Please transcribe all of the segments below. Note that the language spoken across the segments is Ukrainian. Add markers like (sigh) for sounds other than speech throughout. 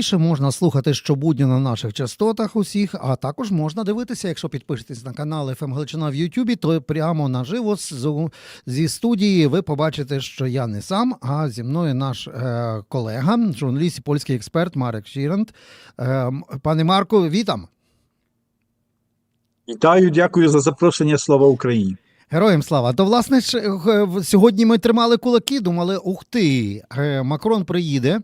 найцікавіше можна слухати щобудня на наших частотах усіх, а також можна дивитися, якщо підпишетесь на канал «ФМ Галичина в Ютубі, то прямо наживо зі студії ви побачите, що я не сам, а зі мною наш е, колега, журналіст і польський експерт Марек Шірант. Е, пане Марко, вітам! Вітаю, дякую за запрошення. Слава Україні. Героям слава. То, власне, е, сьогодні ми тримали кулаки, думали, ух ти, е, Макрон приїде.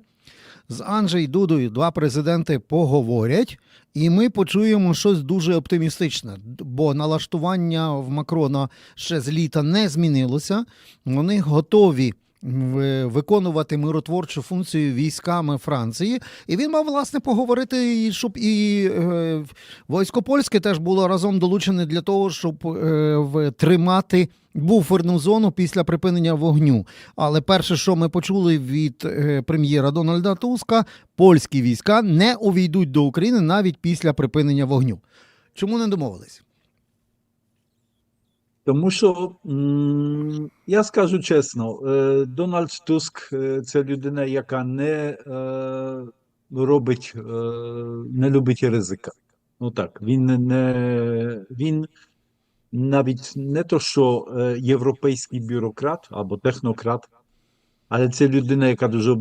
З Анджей Дудою два президенти поговорять, і ми почуємо щось дуже оптимістичне. Бо налаштування в Макрона ще з літа не змінилося. Вони готові виконувати миротворчу функцію військами Франції. І він мав власне поговорити, щоб і е, військо польське теж було разом долучене для того, щоб е, тримати буферну зону після припинення вогню. Але перше, що ми почули від е, прем'єра Дональда Туска, польські війська не увійдуть до України навіть після припинення вогню. Чому не домовились? Тому що я скажу чесно, е, Дональд Туск е, це людина, яка не е, робить, не любить ризика. Ну так, він не- він навіть не то, що європейський бюрократ або технократ, але це людина, яка дуже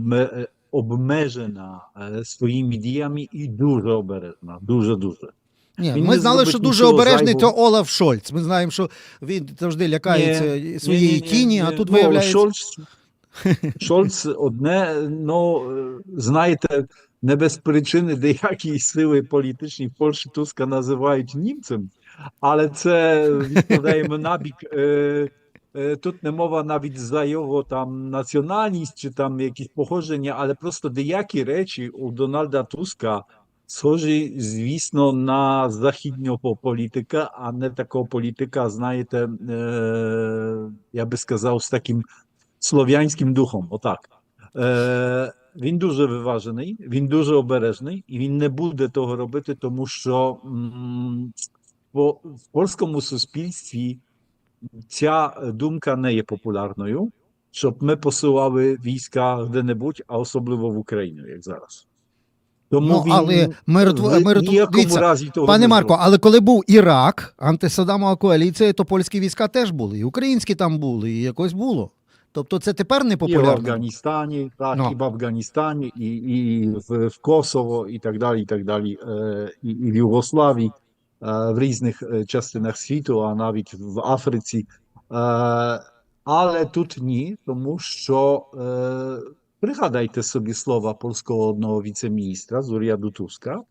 обмежена своїми діями і дуже обережна. Дуже дуже. Ні, Він ми знали, що дуже обережний зайвого. то Олаф Шольц. Ми знаємо, що він завжди лякається своєї Ні-ні-ні, тіні, а тут Ну, виявляється. Шольц, Шольц одне, ну, знаєте, не без причини деякі сили політичні в Польщі Туска називають німцем, але це відкладаємо набік. Е, е, Тут не мова навіть за його там національність чи там якісь походження, але просто деякі речі у Дональда Туска схожі, звісно, на західнього політика, а не такого політика, знаєте, е, я би сказав, з таким слов'янським духом. Отак. Е, він дуже виважений, він дуже обережний, і він не буде того робити, тому що в польському суспільстві ця думка не є популярною, щоб ми посилали війська де-небудь, а особливо в Україну, як зараз. Тому Ну, але миротв... в миротв... ніякому Дивіться, разі того Пане Марко, але коли був Ірак, антисадамова коаліція, то польські війська теж були, і українські там були, і якось було. Тобто це тепер не І в. Афганістані, так, Ну. і в Афганістані, і, і в, в Косово, і так далі, і так далі, е, і, і в Югославії, е, в різних е, частинах світу, а навіть в Африці. Але тут ні, тому що пригадайте собі слова польського одного з уряду Туска,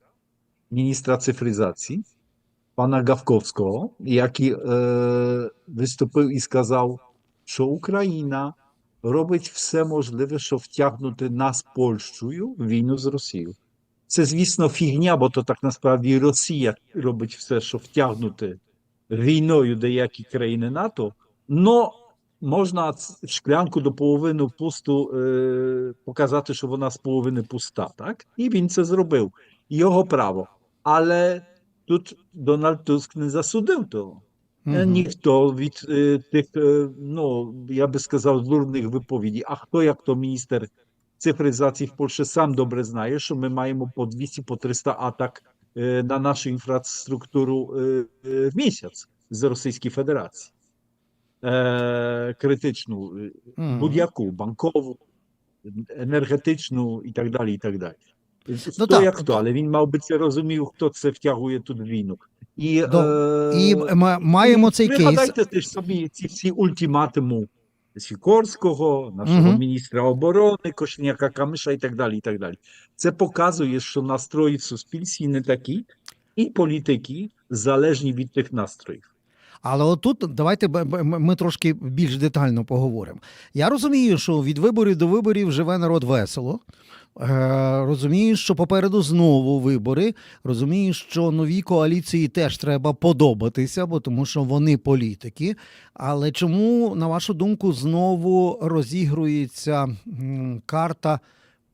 міністра цифризації, pana Gawkowskiego, jaki e, wystąpił i сказав, що Україна робить все можливе, щоб втягнути нас Польщею в війну з Росією. Це, звісно, фігня, бо то так насправді Росія робить все, щоб втягнути війною деякі країни НАТО, но можна ц- шклянку до половини пусту е, показати, що вона з половини пуста, так? І він це зробив. Його право. Але тут Дональд Туск не засудив того. Мгм. Ніхто від е, тих, е, ну, я би сказав, дурних виповідей. А хто, як то міністр цифризації в Польщі, сам добре знає, що ми маємо по 200, по 300 атак е, на нашу інфраструктуру е, е, в місяць з Російської Федерації. Е, критичну, Мгм. будь-яку, банкову, енергетичну і так далі, і так далі. Хто так. як хто, але він мав би це розумів, хто це втягує тут війну. І, До- е, І маємо цей кейс. Пригадайте теж собі ці всі ультиматуми Сікорського, нашого Мгм. міністра оборони, Кошняка Камиша і так далі. і так далі. Це показує, що настрої в суспільстві не такі, і політики залежні від тих настроїв. Але отут давайте ми трошки більш детально поговоримо. Я розумію, що від виборів до виборів живе народ весело. Е, розумію, що попереду знову вибори. Розумію, що новій коаліції теж треба подобатися, бо тому що вони політики. Але чому, на вашу думку, знову розігрується карта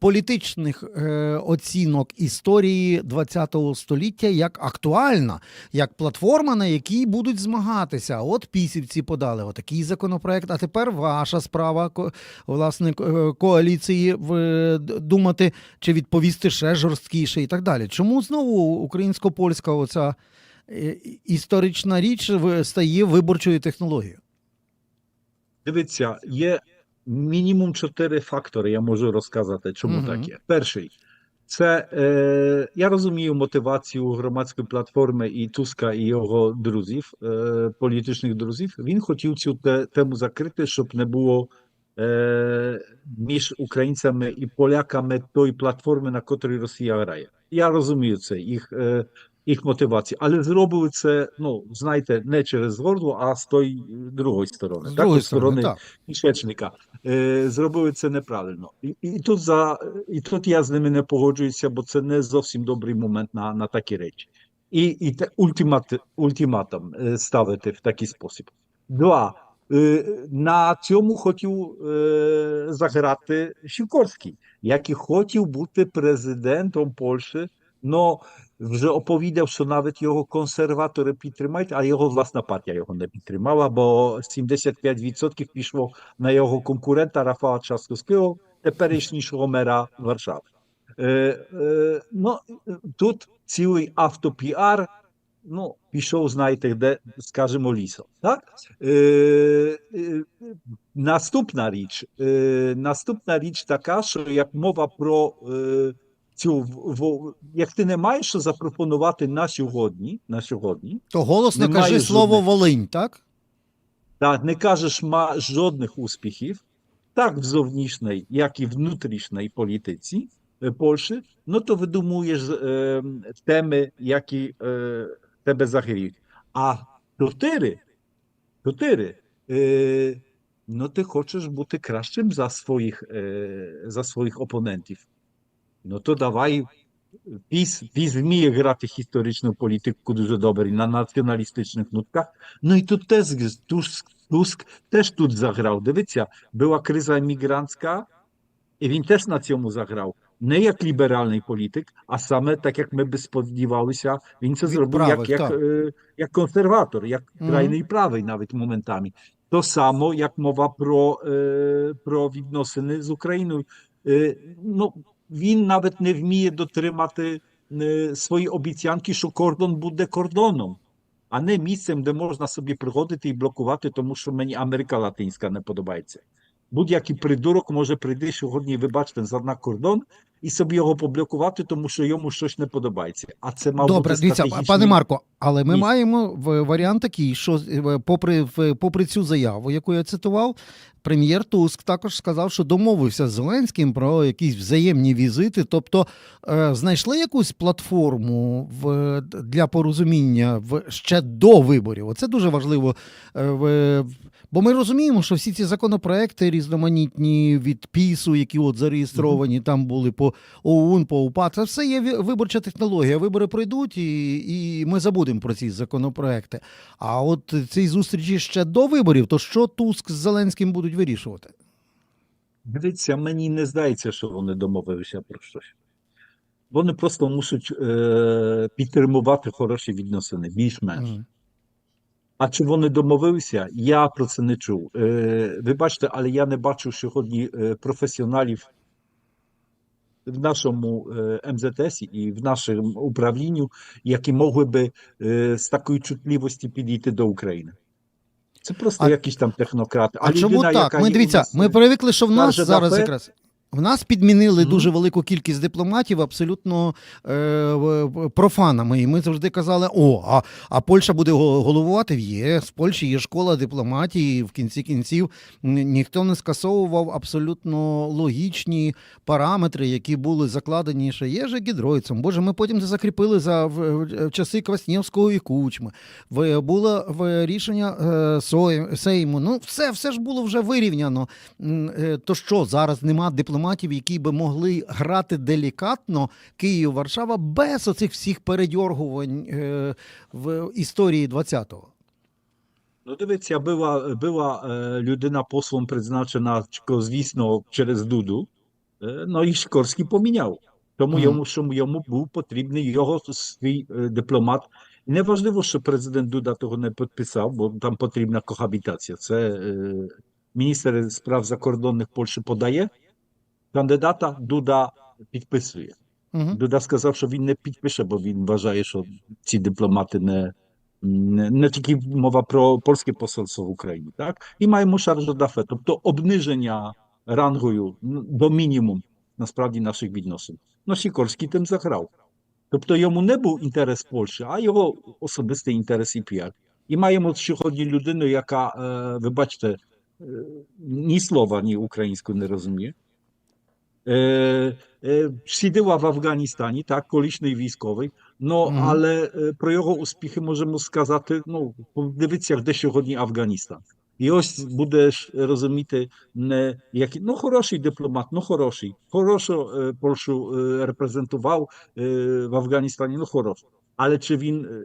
політичних е, оцінок історії ХХ століття як актуальна, як платформа, на якій будуть змагатися. От пісівці подали отакий законопроект. А тепер ваша справа, власне, коаліції думати, чи відповісти ще жорсткіше і так далі. Чому знову українсько-польська оця е, історична річ стає виборчою технологією? Дивіться, є мінімум чотири фактори, я можу розказати, чому Мгм. так є. Перший це е, я розумію мотивацію громадської платформи і Туска і його друзів, е, політичних друзів. Він хотів цю те, тему закрити, щоб не було е, між українцями і поляками тої платформи, на котрій Росія грає. Я розумію це, їх, е, їх мотивацію, але зробили це, ну знаєте, не через гордло, а з тої е, другої сторони. З так, з сторони, так. кишечника. Е, зробили це неправильно. І, і, тут за, і тут я з ними не погоджуюся, бо це не зовсім добрий момент на, на такі речі. І, і те, ультимат, ультиматум е, ставити в такий спосіб. Два. Е, на цьому хотів е, заграти Сікорський, який хотів бути президентом Польщі, но вже оповідав, що навіть його консерватори підтримають, а його власна партія його не підтримала, бо 75% пішло на його конкурента Рафала Часкowskiego, теперішнішого мера Варшави. Е, е, ну, тут цілий автопіар, ну, пішов, знаєте, де, скажімо, лісом. Так? Е, е, наступна річ, е, наступна річ така, що як мова про е, цю, в, в, як ти не маєш що запропонувати на сьогодні, на сьогодні, То голосно Немає кажи слово жодних. Волинь, так? так, не кажеш ма жодних успіхів, так в зовнішній, як і внутрішній політиці е, Польщі, ну то видумуєш е, теми, які е, тебе загріють. А чотири, чотири, е, ну ти хочеш бути кращим за своїх, е, за своїх опонентів. Ну то давай PiS, PiS вміє грати історичну політику дуже добре на націоналістичних нутках. Ну і тут теж Туск, Туск теж тут заграв. Дивіться, була криза емігрантська, і він теж на цьому заграв. Не як ліберальний політик, а саме так, як ми би сподівалися, він це Від зробив правих, як, як, так. е, як консерватор, як Мгм. крайний правий навіть моментами. То само, як мова про, е, про відносини з Україною. Е, ну, він навіть не вміє дотримати е, свої обіцянки, що кордон буде кордоном, а не місцем, де можна собі приходити і блокувати, тому що мені Америка Латинська не подобається. Будь-який придурок може прийти сьогодні, вибачте, за на кордон і собі його поблокувати, тому що йому щось не подобається. А це мав Добре, бути дивіться, стратегічний... пане Марко, але ми Ні. маємо варіант такий, що е, попри, попри цю заяву, яку я цитував, прем'єр Туск також сказав, що домовився з Зеленським про якісь взаємні візити. Тобто е, знайшли якусь платформу в, для порозуміння в, ще до виборів. Оце дуже важливо. е, Бо ми розуміємо, що всі ці законопроекти різноманітні від ПІСу, які от зареєстровані, там були по ОУН, по УПА, це все є виборча технологія. Вибори пройдуть, і, і ми забудемо про ці законопроекти. А от ці зустрічі ще до виборів, то що Туск з Зеленським будуть вирішувати? Дивіться, мені не здається, що вони домовилися про щось. Вони просто мусять е, підтримувати хороші відносини, більш-менш. Мгм. А чи вони домовилися? Я про це не чув. Е, ви бачите, але я не бачу сьогодні е, професіоналів в нашому MZS МЗТС і в нашому управлінні, які могли би czutliwości з такої чутливості підійти до України. Це просто А- якісь там технократи. А, чому людина, так? Ми дивіться, ми привикли, що в нас зараз якраз. В нас підмінили дуже велику кількість дипломатів абсолютно е, профанами. І ми завжди казали: о, а, а Польща буде головувати в ЄС. В Польщі є школа дипломатії. В кінці кінців ніхто не скасовував абсолютно логічні параметри, які були закладені ще Єже Гідройцем. Боже, ми потім це закріпили за в, в- в часи Кваснєвського і Кучми. В, було в рішення е, Сої- Сейму. Ну, все, все ж було вже вирівняно. Е, То що зараз нема дипломатів, які би могли грати делікатно Київ, Варшава без оцих всіх передьоргувань е, в історії 20-го? Ну, дивіться, була, була е, людина послом призначена, звісно, через Дуду. Е, Ну і Сікорський поміняв. Тому Мгм. йому, що йому був потрібний його свій дипломат. І не важливо, що президент Дуда того не підписав, бо там потрібна кохабітація. Це е, міністр справ закордонних Польщі подає кандидата, Дуда підписує. Угу. Дуда сказав, що він не підпише, бо він вважає, що ці дипломати не, не, не тільки мова про польське посольство в Україні, так? І маємо шаржу дафе, тобто обниження рангою ну, до мінімум насправді наших відносин. Ну, Сікорський тим заграв. Тобто йому не був інтерес Польщі, а його особистий інтерес і піар. І маємо сьогодні людину, яка, е, ви бачите, е, ні слова, ні українською не розуміє. Е, е, Сиділа в Афганістані, так, колишній військовий, ну, Мгм. але е, про його успіхи можемо сказати, ну, подивіться, де сьогодні Афганістан. І ось будеш розуміти, не, як, ну, хороший дипломат, ну, хороший, хорошо е, Польщу е, репрезентував е, в Афганістані, ну, хорошо. Але чи він, е,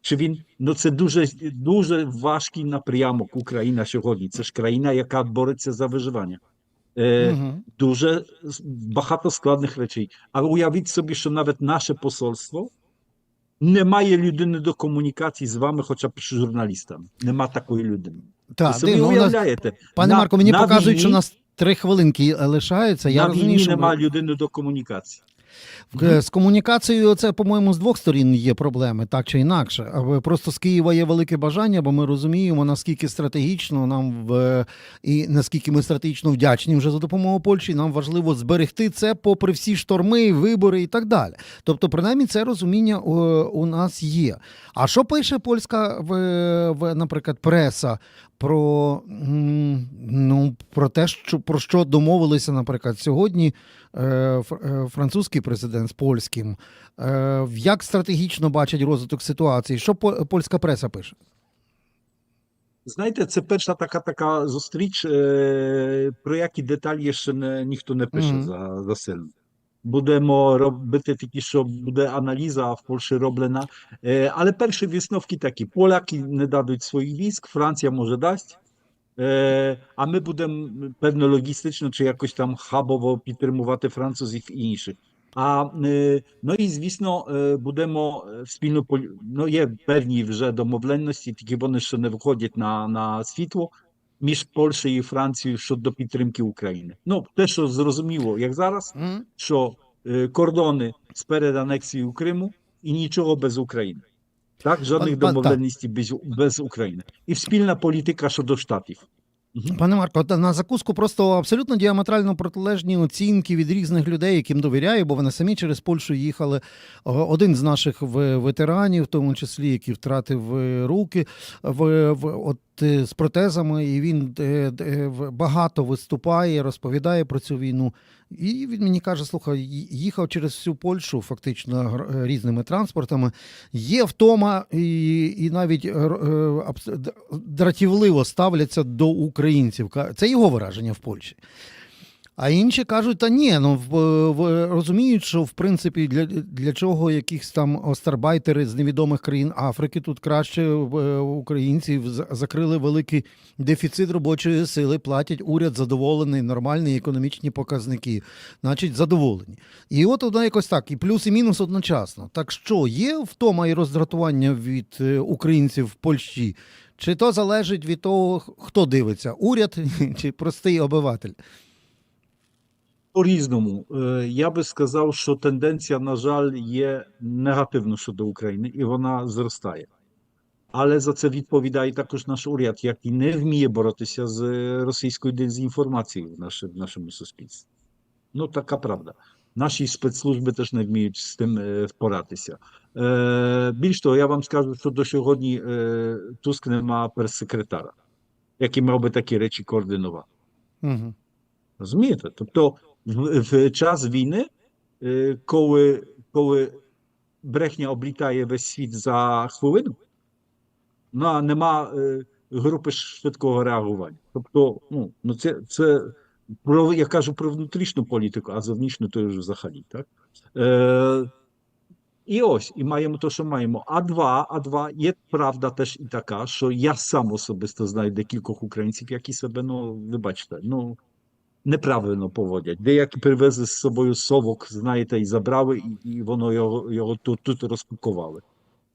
чи він, ну, це дуже, дуже важкий напрямок Україна сьогодні. Це ж країна, яка бореться за виживання. Угу. дуже с- багато складних речей. Але уявіть собі, що навіть наше посольство не має людини до комунікації з вами, хоча б журналістами. Нема такої людини. Ви Так, собі дивно, у нас, уявляєте, пане на- Марко, мені на показують, що у війні- нас три хвилинки лишаються. Я на розумію, війні що немає людини до комунікації. З комунікацією це, по-моєму, з двох сторін є проблеми, так чи інакше. Просто з Києва є велике бажання, бо ми розуміємо, наскільки стратегічно нам в і наскільки ми стратегічно вдячні вже за допомогою Польщі. Нам важливо зберегти це попри всі шторми, вибори і так далі. Тобто, принаймні, це розуміння у, нас є. А що пише польська наприклад, преса? Про, ну, про те, що про що домовилися, наприклад, сьогодні е, е, французький президент з польським. Е, Як стратегічно бачать розвиток ситуації? Що по- польська преса пише? Знаєте, це перша така така зустріч, про які деталі ще не, ніхто не пише Мгм. за, за сильно. Будемо робити тільки, що буде аналіза в Польщі роблена. Е, але перші висновки такі: поляки не дадуть своїх військ, Франція може дасть. Е, а ми будемо певно логістично чи якось там хабово підтримувати французів і інших. А е, ну і звісно, е, будемо е, спільно полі- ну, є певні вже домовленості, тільки вони ще не виходять на, на світло між Польщею і Францією щодо підтримки України. Ну, те, що зрозуміло, як зараз, що е, кордони сперед анексією Криму і нічого без України. Так, жодних домовленостей без, без України. І спільна політика щодо штатів. Пане Марко, на закуску просто абсолютно діаметрально протилежні оцінки від різних людей, яким довіряю, бо вони самі через Польщу їхали. Один з наших ветеранів, в тому числі, який втратив е, руки в, в от з протезами, і він е, е, багато виступає, розповідає про цю війну. І він мені каже: слухай, їхав через всю Польщу, фактично е, різними транспортами. Є втома, і, і навіть е, е, дратівливо ставляться до українців. Це його вираження в Польщі. А інші кажуть, та ні, ну в, розуміють, що в принципі для, для чого якісь там остарбайтери з невідомих країн Африки тут краще українців за- закрили великий дефіцит робочої сили, платять уряд задоволений, нормальні економічні показники, значить задоволені. І от воно якось так, і плюс, і мінус одночасно. Так що є втома і роздратування від е, українців в Польщі? Чи то залежить від того, хто дивиться, уряд (laughs) чи простий обиватель? По-різному. Е, Я би сказав, що тенденція, на жаль, є негативна щодо України, і вона зростає. Але за це відповідає також наш уряд, який не вміє боротися з російською дезінформацією в нашому, в нашому суспільстві. Ну, така правда. Наші спецслужби теж не вміють з тим е, впоратися. Е, більш того, я вам скажу, що до сьогодні е, Туск не має прес-секретара, який мав би такі речі координувати. Угу. Розумієте? Тобто в, в час війни, коли, коли брехня облітає весь світ за хвилину, ну, а нема групи швидкого реагування. Тобто, ну, ну це, це про, я кажу про внутрішню політику, а зовнішню то вже взагалі. Так? Е, і ось, і маємо те, що маємо. А два, а два, є правда теж і така, що я сам особисто знаю декількох українців, які себе, ну, ви бачите, ну, неправильно поводять. Деякі привезли з собою совок, знаєте, і забрали, і, і воно його, його тут, тут розкукували.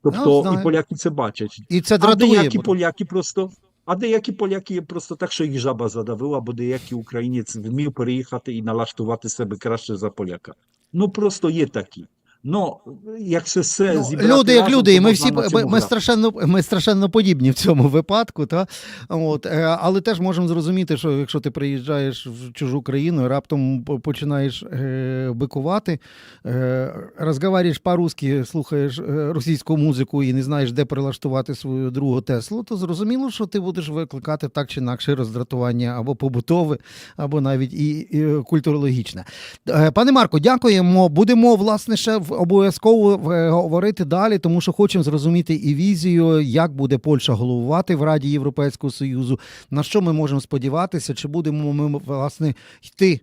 Тобто ну, і поляки це бачать. І це А деякі поляки просто. А деякі поляки просто так, що їх жаба задавила, бо деякі українець вмів переїхати і налаштувати себе краще за поляка. Ну просто є такі. Ну, як все Ну, зібрати люди як люди, і ми всі ми, страшенно, ми страшенно подібні в цьому випадку. Та? От, е, але теж можемо зрозуміти, що якщо ти приїжджаєш в чужу країну і раптом починаєш е, бикувати, е, розговорюєш по-русски, слухаєш е, російську музику і не знаєш, де прилаштувати свою другу Теслу, то зрозуміло, що ти будеш викликати так чи інакше роздратування або побутове, або навіть і, і культурологічне. Е, Пане Марко, дякуємо. Будемо власне ще в- обов'язково е, говорити далі, тому що хочемо зрозуміти і візію, як буде Польща головувати в Раді Європейського Союзу, на що ми можемо сподіватися, чи будемо ми власне йти.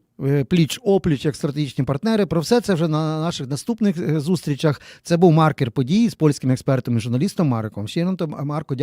Пліч опліч як стратегічні партнери. Про все це вже на наших наступних е, зустрічах. Це був маркер подій з польським експертом і журналістом Мариком. Ще Марко, Марко,